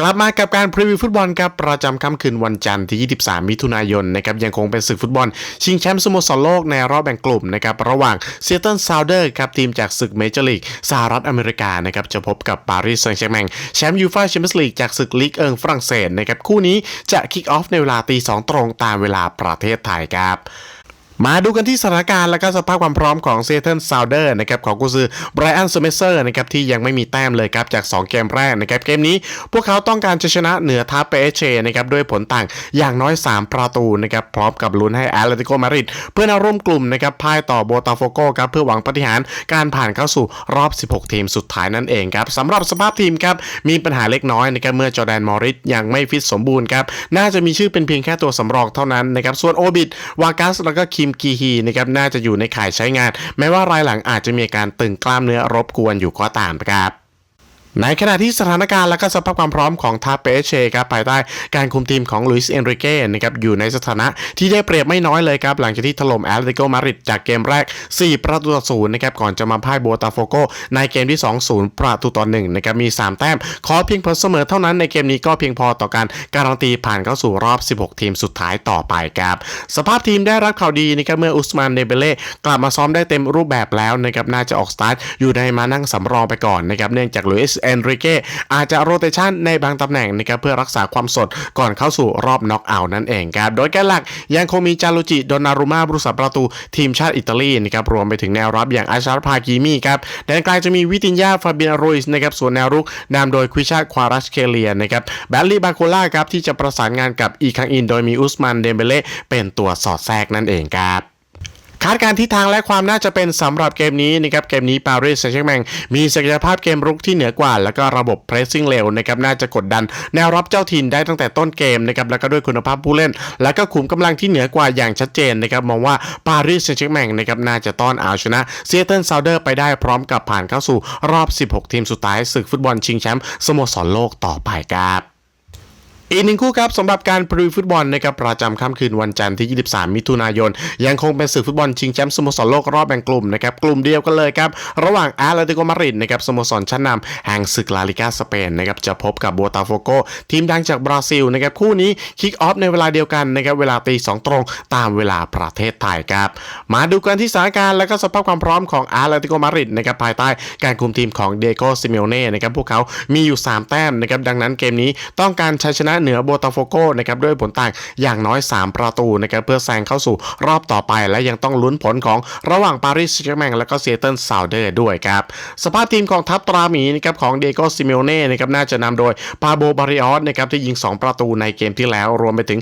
กลับมากับการพรีวิวฟุตบอลครับประจำค่ำคืนวันจันทร์ที่ 23 มิถุนายนนะครับยังคงเป็นศึกฟุตบอล ชิงแชมป์สโมสรโลกในรอบแบ่งกลุ่มนะครับระหว่างเซีย t ต e ซาวเดอร์ครับทีมจากศึกเมเจอร์ลีกสหรัฐอเมริกานะครับจะพบกับปารีสแซงต์แชร์แมงแชมป์ยูฟ่าแชมเปี้ยนส์ลีกจากศึกลีกเอิงฝรั่งเศสนะครับคู่นี้จะคิกออฟในเวลาตีสองตรงตามเวลาประเทศไทยครับ มาดูกันที่สถานการณ์และก็สภาพความพร้อมของเซเทิลซาวเดอร์นะครับของกุซือไบรอันสเมเซอร์นะครับที่ยังไม่มีแต้มเลยครับจาก 2 เกมแรกนะครับเกมนี้พวกเขาต้องการจะชนะเหนือทัพเปเชนะครับด้วยผลต่างอย่างน้อย 3 ประตูนะครับพร้อมกับลุ้นให้แอตเลติโกมาดริดเพื่อนร่วมกลุ่มนะครับพ่ายต่อโบตาโฟโกครับเพื่อหวังปฏิหารการผ่านเข้าสู่รอบ 16 ทีมสุดท้ายนั่นเองครับสำหรับสภาพทีมครับมีปัญหาเล็กน้อยนะครับเมื่อจอร์แดนมอริสยังไม่ฟิตสมบูรณ์ครับน่าจะมีชื่อเป็นเพียงแค่ตัวสำรองเท่านั้นนะครับส่วนโอบิดวากัสแล้วก็คิมกีฮีนะครับน่าจะอยู่ในข่ายใช้งาน แม้ว่ารายหลังอาจจะมีอาการตึงกล้ามเนื้อรบกวนอยู่ก็ตามครับ ในขณะที่สถานการณ์และก็สภาพความพร้อมของทาเปเชครับภายใต้การคุมทีมของลุยส์เอนริเก้นะครับอยู่ในสถานะที่ได้เปรียบไม่น้อยเลยครับ หลังจากที่ถล่มแอตเลติโกมาริดจากเกมแรก 4 ประตูต่อศูนย์นะครับก่อนจะมาพ่ายโบตาโฟโกในเกมที่ 2-0 ประตูต่อ1นะครับมี 3 แต้ม ขอเพียงผลเสมอเท่านั้นในเกมนี้ก็เพียงพอต่อการการันตีผ่านเข้าสู่รอบ 16 ทีมสุดท้ายต่อไปครับสภาพทีมได้รับข่าวดีนะครับเมื่ออุสมานเดเบเล่กลับมาซ้อมได้เต็มรูปแบบแล้วนะครับน่าจะออกสตาร์ทอยู่ในมานั่งสำรองไปก่อนนะครับเนื่องจากลุยส์เอนริเกอาจจะโรเตชันในบางตำแหน่งนะครับเพื่อรักษาความสดก่อนเข้าสู่รอบน็อกเอาท์นั่นเองครับ โดยแกนหลักยังคงมีจารุจิ โดนารุมาบรุษประตูทีมชาติอิตาลีนะครับรวมไปถึงแนวรับอย่างอาชาร์พากีมีครับแดนกลางจะมีวิตินยาฟาเบียนโรยส์นะครับส่วนแนวรุกนำโดยควิชาควารัสเคเลียนะครับแบลลี่บาโคล่าครับที่จะประสานงานกับอีคังอิน โดยมีอุสมันเดมเบเล่เป็นตัวสอดแทรกนั่นเองครับ คาดการทิศทางและความน่าจะเป็นสำหรับเกมนี้นะครับเกมนี้ปารีสแซงต์แชร์แมงมีศักยภาพเกมรุกที่เหนือกว่า แล้วก็ระบบเพรสซิ่งเร็วนะครับน่าจะกดดัน แนวรับเจ้าถิ่นได้ตั้งแต่ต้นเกมนะครับแล้วก็ด้วยคุณภาพผู้เล่น แล้วก็ขุมกำลังที่เหนือกว่าอย่างชัดเจนนะครับมองว่าปารีสแซงต์แชร์แมงนะครับน่าจะต้อนเอาชนะเซียเทิลซาวเดอร์ไปได้พร้อมกับผ่านเข้าสู่รอบ 16 ทีมสุดท้ายศึกฟุตบอลชิงแชมป์สโมสรโลกต่อไปครับ อีกหนึ่งคู่ครับสำหรับการพรีวิวฟุตบอลนะครับประจำค่ำคืนวันจันทร์ที่ 23 มิถุนายน ยังคงเป็นศึกฟุตบอลชิงแชมป์สโมสรโลกรอบแบ่งกลุ่มนะครับกลุ่มเดียวกันเลยครับระหว่างอาร์เลติโกมาริดนะครับสโมสรชั้นนำแห่งศึกลาลิกาสเปนนะครับจะพบกับโบตาโฟโกทีมดังจากบราซิลนะครับคู่นี้คิกออฟในเวลาเดียวกันนะครับเวลาตีสองตรงตามเวลาประเทศไทยครับมาดูกันที่สถานการณ์และก็สภาพความพร้อมของอาร์เลติโกมาริดนะครับภายใต้การคุมทีมของเดโกซิเมโอเน่นะครับพวกเขามีอยู่ 3 แต้มนะครับดังนั้นเกมนี้ต้องการชัยชนะเหนือโบตาโฟโกนะครับด้วยผลต่างอย่างน้อย 3 ประตูนะครับเพื่อแซงเข้าสู่รอบต่อไปและยังต้องลุ้นผลของระหว่างปารีสแซงต์แมงและก็เซียเทิลซาวเดอร์ด้วยครับสภาพทีมของทัพตราหมีนะครับของเดโกซิเมโอเน่นะครับน่าจะนำโดยปาโบบาริออสนะครับที่ยิง 2 ประตูในเกมที่แล้วรวมไปถึง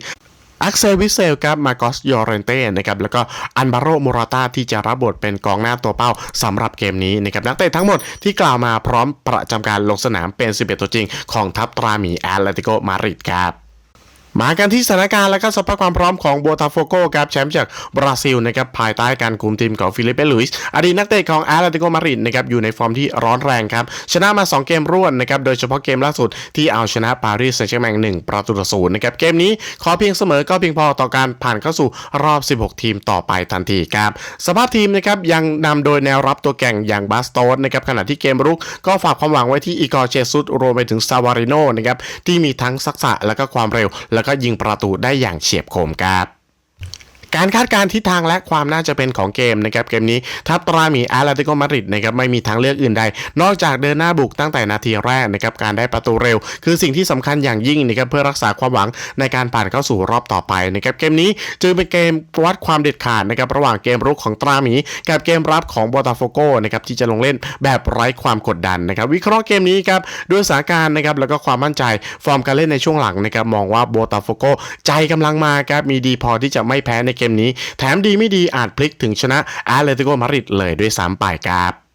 อักเซลวิเซลครับมาโกสยอเรนเต้นะครับแล้วก็อันบาโรโมราตาที่จะรับบทเป็นกองหน้าตัวเป้าสำหรับเกมนี้นะครับนักเตะทั้งหมดที่กล่าวมาพร้อมประจำการลงสนามเป็น 11 ตัวจริง ของทัพตราหมีแอตเลติโกมาดริดครับ มากันที่สถานการณ์และก็สภาพความพร้อมของโบตาโฟโกครับแชมป์จากบราซิลนะครับภายใต้การคุมทีมของฟิลิปเปลุยส์อดีตนักเตะของแอตเลติโกมาริดนะครับอยู่ในฟอร์มที่ร้อนแรงครับชนะมา 2 เกมรวดนะครับโดยเฉพาะเกมล่าสุดที่เอาชนะปารีสแซงต์แชร์แมงประตูต่อศูนย์นะครับเกมนี้ขอเพียงเสมอก็เพียงพอต่อการผ่านเข้าสู่รอบ 16 ทีมต่อไปทันทีครับสภาพทีมนะครับยังนำโดยแนวรับตัวแก่งอย่างบาสโตสนะครับขณะที่เกมรุกก็ฝากความหวังไว้ที่อีกอร์เจซุสรวมไปถึงซาวาริโนนะครับที่มีทั้งทักษะและก็ความเร็วแล้แล้วก็ยิงประตูได้อย่างเฉียบคมครับ การคาดการณ์ทิศทางและความน่าจะเป็นของเกมนะครับเกมนี้ทัพตราหมีอาร์เลติโกมาดริดนะครับไม่มีทางเลือกอื่นใด นอกจากเดินหน้าบุกตั้งแต่นาทีแรกนะครับการได้ประตูเร็ว คือสิ่งที่สำคัญอย่างยิ่งนะครับเพื่อรักษาความหวังในการผ่านเข้าสู่รอบต่อไปนะครับเกมนี้จึงเป็นเกมวัดความเด็ดขาดนะครับระหว่างเกมรุกของตราหมีกับเกมรับของบอตาโฟโกนะครับที่จะลงเล่นแบบไร้ความกดดันนะครับวิเคราะห์เกมนี้ครับด้วยสถานการณ์นะครับแล้วก็ความมั่นใจฟอร์มการเล่นในช่วงหลังนะครับมองว่าโบตาโฟโกใจกำลังมาครับมีดีพอที่จะไม่แพ้ในเกมนี้ แถมดีไม่ดีอาจพลิกถึงชนะอาร์เลติโกมาริดเลยด้วยซ้ำไปครับ